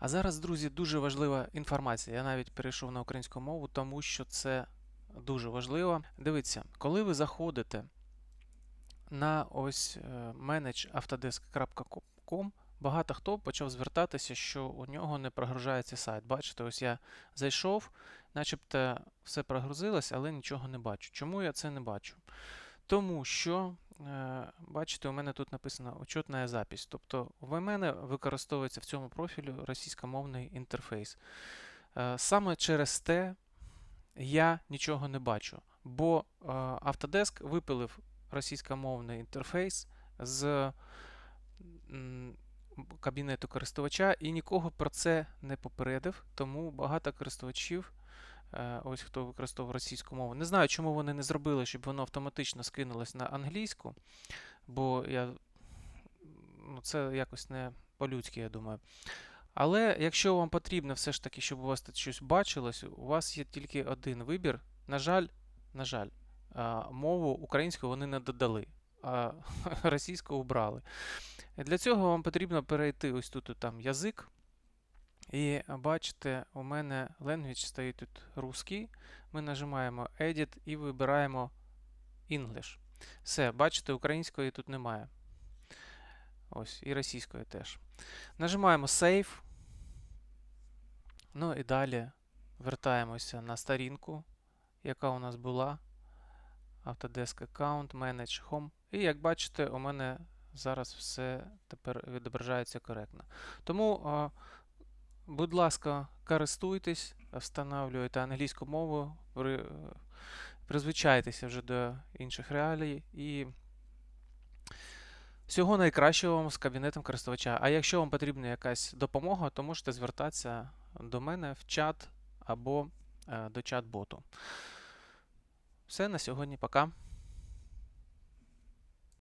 А зараз, друзі, дуже важлива інформація. Я навіть перейшов на українську мову, тому що це дуже важливо. Дивіться, коли ви заходите на ось е, manage.autodesk.com, багато хто почав звертатися, що у нього не прогружається сайт. Бачите, ось я зайшов, начебто все прогрузилось, але нічого не бачу. Чому я це не бачу? Тому що, бачите, у мене тут написано учетна запись. Тобто в мене використовується в цьому профілі російськомовний інтерфейс. Е, Саме через те я нічого не бачу, бо е, Autodesk випилив російськомовний інтерфейс з кабінету користувача і нікого про це не попередив, тому багато користувачів Е, Ось хто використовував російську мову. Не знаю, чому вони не зробили, щоб воно автоматично скинулось на англійську, бо я, ну, це якось не по-людськи, я думаю. Але якщо вам потрібно все ж таки, щоб у вас тут щось бачилось, у вас є тільки один вибір. На жаль, на жаль, мову українську вони не додали, а російську убрали. Для цього вам потрібно перейти ось тут там язик. І бачите, у мене language стоїть тут русський. Ми нажимаємо Edit і вибираємо English. Все, бачите, української тут немає. Ось, і російської теж. Нажимаємо Save. Ну і далі вертаємося на сторінку, яка у нас була. Autodesk Account, Manage Home. І як бачите, у мене зараз все тепер відображається коректно. Тому. Будь ласка, користуйтесь, встановлюйте англійську мову, при, призвичайтеся вже до інших реалій і всього найкращого вам з кабінетом користувача. А якщо вам потрібна якась допомога, то можете звертатися до мене в чат або е, до чат-боту. Все на сьогодні, пока.